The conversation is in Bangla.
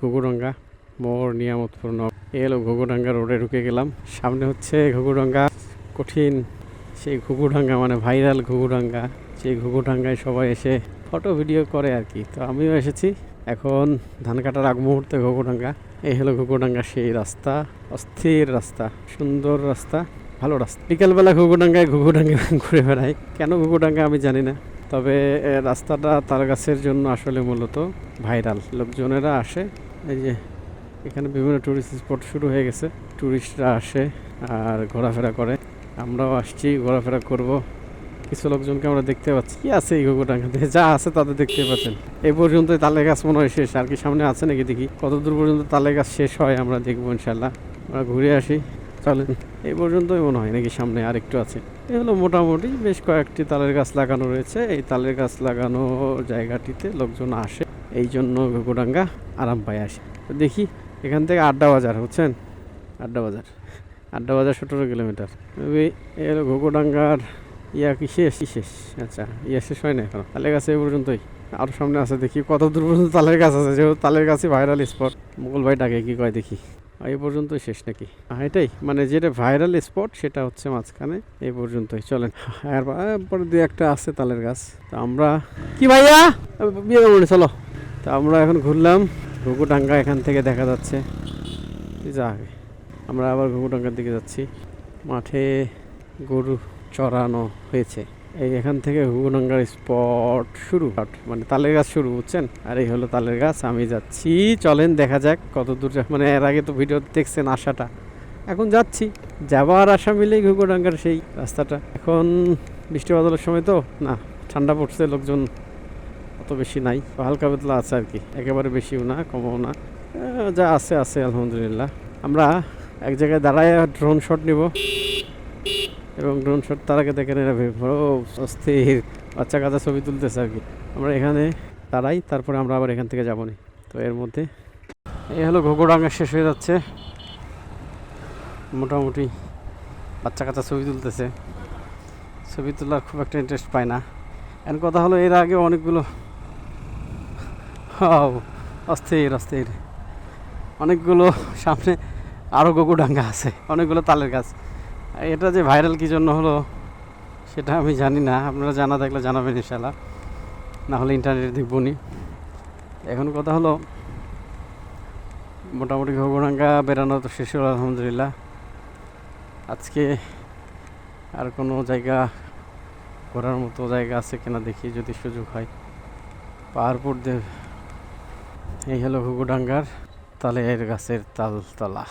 ঘুঘুডাঙ্গা মোর নিয়ামতপুর নগ এ হলো ঘুঘুডাঙ্গা রোডে ঢুকে গেলাম। সামনে হচ্ছে ঘুঘুডাঙ্গা। কঠিন সেই ঘুঘুডাঙ্গা মানে ভাইরাল ঘুঘুডাঙ্গা। সেই ঘুঘুডাঙ্গায় সবাই এসে ফটো, ভিডিও করে আর কি। তো আমিও এসেছি। এখন ধান কাটার আগ মুহূর্তে ঘুঘুডাঙ্গা। এই হলো ঘুঘুডাঙ্গা সেই রাস্তা। অস্থির রাস্তা। সুন্দর রাস্তা। ভালো রাস্তা। বিকালবেলা ঘুঘুডাঙ্গায় ঘুঘুডাঙ্গা ঘুরে বেড়াই। কেন ঘুঘুডাঙ্গা আমি জানি না। তবে রাস্তাটা তার গাছের জন্য আসলে মূলত ভাইরাল। লোকজনেরা আসে। এই যে, এখানে বিভিন্ন টুরিস্ট স্পট শুরু হয়ে গেছে। টুরিস্টরা আসে আর ঘোরাফেরা করে। আমরাও আসছি, ঘোরাফেরা করব। কিছু লোকজনকে আমরা দেখতে পাচ্ছি। কি আছে এই ঘুঘুডাঙ্গাতে যা আছে তাদের দেখতে পাচ্ছেন। এই পর্যন্ত তালে গাছ মনে হয় শেষ। আর কি সামনে আছে নাকি দেখি? কত দূর পর্যন্ত তালে গাছ শেষ হয় আমরা দেখব ইনশাল্লাহ আমরা ঘুরে আসি। চলেন। এই পর্যন্তই মনে হয় নাকি সামনে আর একটু আছে। এই হলো মোটামুটি বেশ কয়েকটি তালের গাছ লাগানো রয়েছে। এই তালের গাছ লাগানো জায়গাটিতে লোকজন আসে। এই জন্য ঘুঘুডাঙ্গা আরাম পায় আসে। তো দেখি, এখান থেকে আড্ডা বাজার, বুঝছেন? আড্ডা বাজার। আড্ডা বাজার সতেরো কিলোমিটার। এই হলো ইয়া কি শেষ? কি শেষ? আচ্ছা ইয়া শেষ হয় না এখন? তালের কাছে এই পর্যন্তই। আরও সামনে আছে, দেখি কত দূর পর্যন্ত তালের গাছ আছে। যেহেতু তালের গাছই ভাইরাল স্পট মুঘল ভাই ডাকে, কি কয় দেখি। এই পর্যন্তই শেষ নাকি? এটাই। মানে যেটা ভাইরাল স্পট সেটা হচ্ছে মাঝখানে। এই পর্যন্তই, চলেন। আর পরে দু একটা আছে তালের গাছ। তো আমরা কি ভাইয়া? বিয়ে চলো। তো আমরা এখন ঘুরলাম। ঘুঘুডাঙ্গা এখান থেকে দেখা যাচ্ছে। তুই যা আগে আমরা আবার ঘুঘুডাঙ্গার দিকে যাচ্ছি। মাঠে গরু চড়ানো হয়েছে। এই এখান থেকে ঘুঘুডাঙ্গার স্পট শুরু। মানে তালের গাছ শুরু, বুঝছেন? আর এই হলো তালের গাছ, আমি যাচ্ছি। চলেন, দেখা যাক কত দূর মানে এর আগে তো ভিডিও দেখছেন আশাটা। এখন যাচ্ছি। যাবার আশা মিলেই ঘুঘুডাঙ্গার সেই রাস্তাটা। এখন বৃষ্টি বাদলের সময় তো? না, ঠান্ডা পড়ছে, লোকজন অত বেশি নাই। হালকা বেতলা আছে আর কি। একেবারে বেশিও না, কমও না। যা আছে আছে, আলহামদুলিল্লাহ। আমরা এক জায়গায় দাঁড়ায় ড্রোন শট নিব। এবং ড্রোন শট তার আগে দেখেন এরা বড় অস্থির বাচ্চা কাচ্চা ছবি তুলতেছে আর কি। আমরা এখানে দাঁড়াই, তারপরে আমরা আবার এখান থেকে যাব তো এর মধ্যে এই হলো ঘোগোডাঙ্গা শেষ হয়ে যাচ্ছে। মোটামুটি বাচ্চা কাচ্চা ছবি তুলতেছে। ছবি তোলার খুব একটা ইন্টারেস্ট পায় না। এখন কথা হলো, এর আগে অনেকগুলো অস্থির অস্থির। অনেকগুলো সামনে আরও গোকুডাঙ্গা আছে, অনেকগুলো তালের গাছ। এটা যে ভাইরাল কী জন্য হলো, সেটা আমি জানি না। আপনারা জানা থাকলে জানাবেন ইনশাল্লাহ না হলে ইন্টারনেটে দেখবনি। এখন কথা হলো, মোটামুটি ঘোগড়াঙ্গা বেড়ানো তো শেষ হলো, আলহামদুলিল্লাহ। আজকে আর কোনো জায়গা ঘোরার মতো জায়গা আছে কিনা দেখি যদি সুযোগ হয়। পাহাড়পুর এই হলো ঘুঘুডাঙ্গার তালের গাছের তালতলা।